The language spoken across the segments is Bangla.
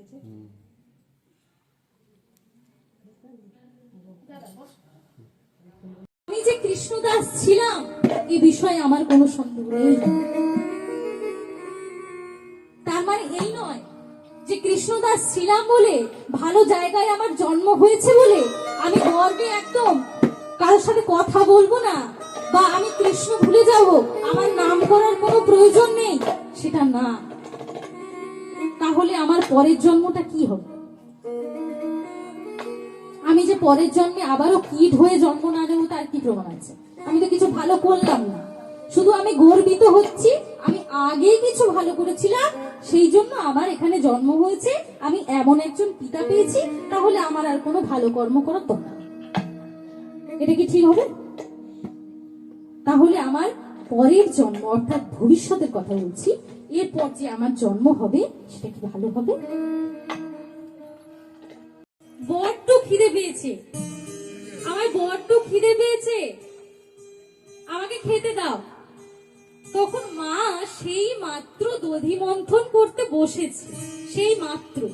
দেখেছে আমি যে কৃষ্ণদাস ছিলাম এ বিষয়ে আমার কোনো সন্দেহ নেই। তার মানে এই নয় যে কৃষ্ণদাস ছিলাম বলে ভালো জায়গায় আমার জন্ম হয়েছে বলে আমি গর্বে একদম কারোর সাথে কথা বলব না বা আমি কৃষ্ণ ভুলে যাব আমার নাম করার কোনো প্রয়োজন নেই সেটা না। তাহলে আমার পরের জন্মটা কি হবে? আমি যে পরের জন্মে আবারও কীট হয়ে জন্ম না নেব, তার কি প্রমাণ আছে? আমি তো কিছু ভালো করলাম না। শুধু আমি গর্বিত হচ্ছি, আমি আগে কিছু ভালো করেছিলাম, সেই জন্য আমার এখানে জন্ম হয়েছে, আমি এমন একজন পিতা পেয়েছি, তাহলে আমার আর কোনো ভালো কর্ম করার দরকার এটা কি ঠিক হবে? তাহলে আমার পরের জন্ম, অর্থাৎ ভবিষ্যতের কথা বলছি এরপর যে আমার জন্ম হবে, সেটা কি ভালো হবে? বড্ড খিদে পেয়েছে। আমার বড্ড খিদে পেয়েছে। আমাকে খেতে দাও। তখন মা সেই মাত্র দধি মন্থন করতে বসেছে, সেই মাত্র।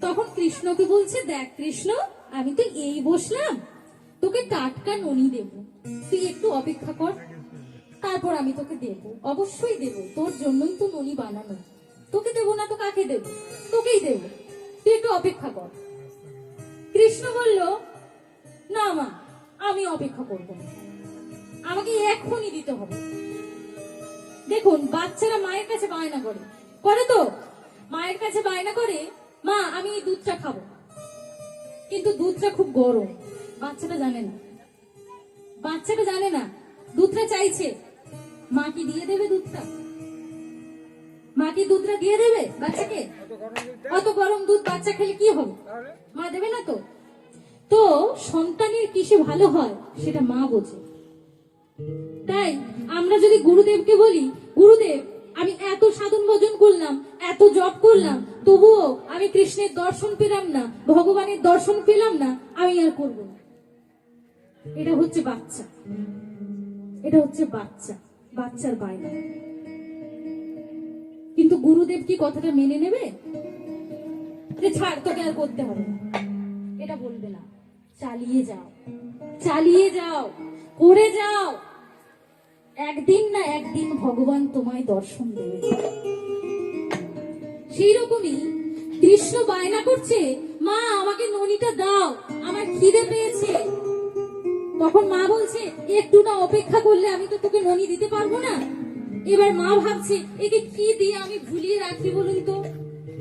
তখন কৃষ্ণকে বলছে, দেখ কৃষ্ণ, আমি তো এই বসলাম। তোকে টাটকা ননি দেব। তুই একটু অপেক্ষা কর। তারপর আমি তোকে দেব। অবশ্যই দেব। তোর জন্যই তো ননি বানানো। তোকে দেবো না তো কাকে দেব? তোকেই দেব। তুই একটু অপেক্ষা কর। কৃষ্ণ বলল, না মা, আমি অপেক্ষা করব আমাকে এখনই দিতে হবে। দেখুন, বাচ্চারা মায়ের কাছে বায়না করে। করে তো? মায়ের কাছে বায়না করে, মা, আমি এই দুধটা খাব। কিন্তু দুধটা খুব গরম। বাচ্চাটা জানে না। বাচ্চাটা জানে না। দুধটা চাইছে। মা কি দিয়ে দেবে দুধটা? মা কি দুধটা দিয়ে দেবে বাচ্চাকে? অত গরম দুধ বাচ্চা খেলে কি হবে? মা দেবে না তো? তো সন্তানের কিসে ভালো হয় সেটা মা বোঝে। তাই আমরা যদি গুরুদেবকে বলি, গুরুদেব, আমি এত সাধন ভজন করলাম, এত জপ করলাম, তবুও আমি কৃষ্ণের দর্শন পেলাম না, ভগবানের দর্শন পেলাম না, আমি আর করব না। এটা হচ্ছে বাচ্চা। এটা হচ্ছে বাচ্চা। বাচ্চার বাইরে কিন্তু গুরুদেব কি কথাটা মেনে নেবে? যে ছাড়, তোকে আর করতে হবে এটা বলবে না। চালিয়ে যাও। চালিয়ে যাও। করে যাও। একদিন না একদিন ভগবান তোমায় দর্শন দেবে। সেই রকমই কৃষ্ণ বায়না করছে, মা, আমাকে ননিটা দাও। আমার খিদে পেয়েছে। তখন মা বলছে, একটু না অপেক্ষা করলে আমি তো ননি দিতে পারব না? এবার মা ভাবছে, একে কি দিয়ে আমি ভুলিয়ে রাখি বলুন তো?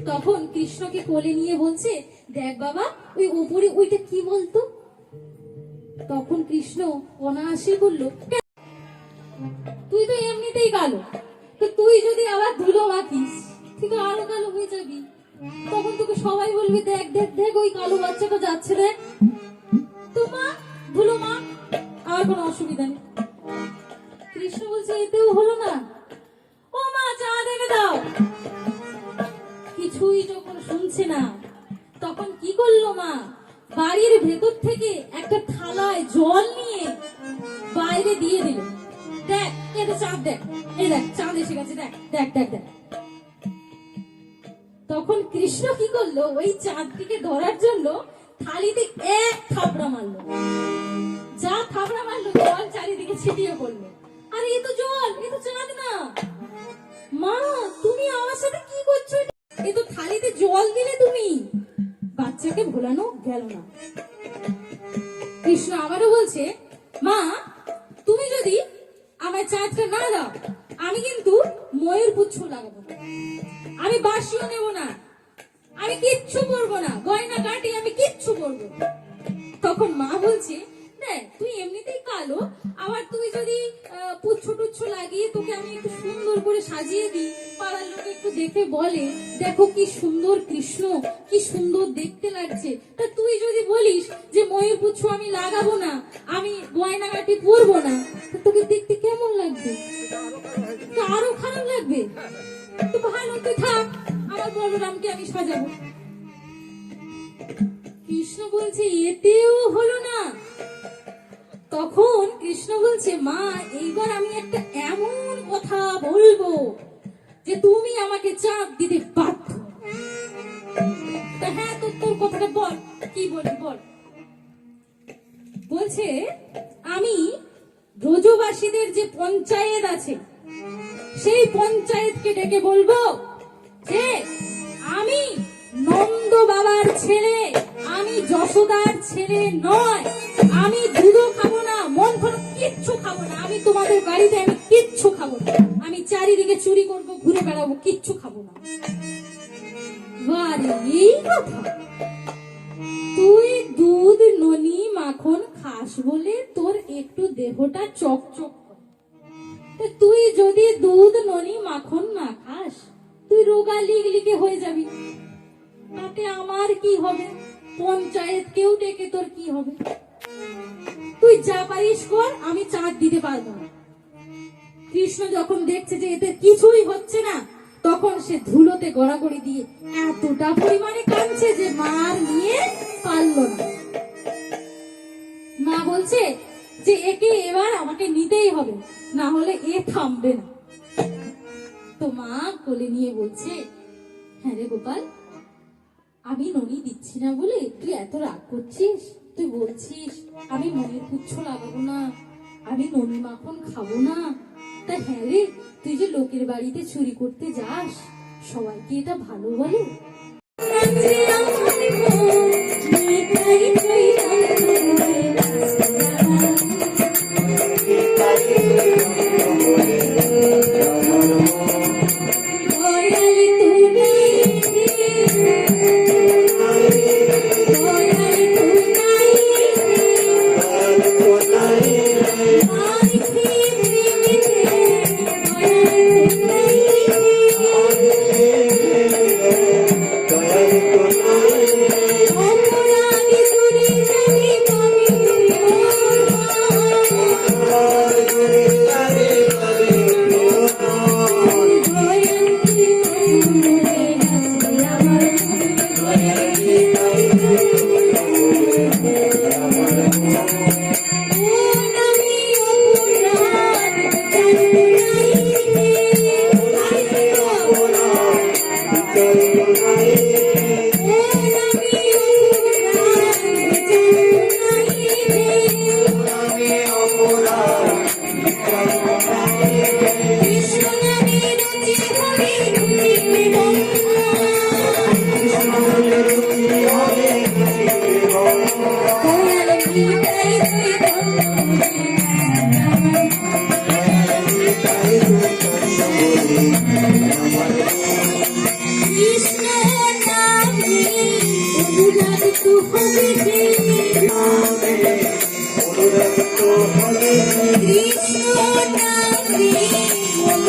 তখন কৃষ্ণকে কোলে নিয়ে বলছে, দেখ বাবা, ওই ওপরে ওইটা কি বলতো? তখন কৃষ্ণ অনায়াসে বলল তুই তো এমনিতেই কালো। তো তুই যদি আবার ধুলো মাখিস তুই তো আরও কালো হয়ে যাবি। তখন তোকে সবাই বলবে, দেখ দেখ দেখ, ওই কালো বাচ্চাটা যাচ্ছে, দেখ। তো মা, ধুলো মা, আর কোনো অসুবিধা নেই। কৃষ্ণ বলছে এতেও হলো না? ও মা, চা দেখে দাও। কিছুই যখন শুনছে না, তখন কি করল মা? বাড়ির ভেতর থেকে একটা থালায় জল নিয়ে বাইরে দিয়ে দিল। দেখ এটা চাঁদ, দেখ এই দেখ, চাঁদ এসে গেছে, দেখ দেখ দেখ দেখ। তখন কৃষ্ণ কি করল? ওই চাঁদটিকে ধরার জন্য থালিতে এক থাপড়া মারলো। যা থাপড়া মারলো, জল চারিদিকে ছিটিয়ে পড়ল। আমি কিন্তু ময়ূর পুচ্ছ লাগাবো আমি বাসিও নেব না। আমি কিচ্ছু করব না। গয়না কাটি আমি কিচ্ছু করব তখন মা বলছে, দেখ, তুই এমনিতেই কালো আবার তুই যদি পুচ্ছ টুচ্ছ লাগিয়ে তোকে আমি একটু সুন্দর করে সাজিয়ে দিই, পাড়ার লোক একটু দেখে বলে, দেখো কি সুন্দর কৃষ্ণ, কি সুন্দর দেখতে লাগছে। তা তুই যদি বলিস যে, ময়ূর পুচ্ছ, আমি লাগাবো না, আমি গয়নাগাটি পরবো না। তোকে দেখতে কেমন লাগবে? আরও খারাপ লাগবে? তো ভালো, তুই থাক, আমার বলরামকে আমি সাজাবো। কৃষ্ণ বলছে, এতেও হলো না। তখন কৃষ্ণ বলছে, মা, এইবার আমি একটা এমন কথা বলব যে তুমি আমাকে চাপ দিতে বাধ্য হ্যাঁ তো তোর কথাটা বল, কি বলি বল? বলছে, আমি ব্রজবাসীদের যে পঞ্চায়েত আছে, সেই পঞ্চায়েতকে ডেকে বলব যে, আমি নন্দ বাবার ছেলে, আমি যশোদার ছেলে নয় আমি দুধও খাব না, মন কোনো কিচ্ছু খাব না। আমি তোমাদের বাড়িতে আমি কিচ্ছু খাব না। আমি চারিদিকে চুরি করব, ঘুরে বেড়াবো, কিচ্ছু খাব না। তুই দুধ, ননি, মাখন খাস বলে তোর একটু দেহটা চকচক তুই যদি দুধ, ননি, মাখন না খাস, তুই রোগা লিগলিকে হয়ে যাবি। তাতে আমার কি হবে? পঞ্চায়েত কেউ ডেকে তোর কি হবে? তুই যা পারিস কর, আমি চাঁদ দিতে পারব না। কৃষ্ণ যখন দেখছে যে এতে কিছুই হচ্ছে না, তখন সে ধুলোতে গড়াগড়ি দিয়ে এতটা পরিমাণে কাঁদছে যে মার নিয়ে পারল না। মা বলছে যে একে এবার আমাকে নিতেই হবে, না হলে এ থামবে না। তো মা কোলে নিয়ে বলছে হ্যাঁ রে গোপাল, আমি ননি দিচ্ছি না বলে তুই এত রাগ করছিস? তুই বলছিস, আমি মনের পুচ্ছ লাগাবো না, আমি ননি মাখন খাব না তা হ্যাঁ রে, তুই যে লোকের বাড়িতে চুরি করতে যাস, সবাইকে এটা ভালো বলে Thank you.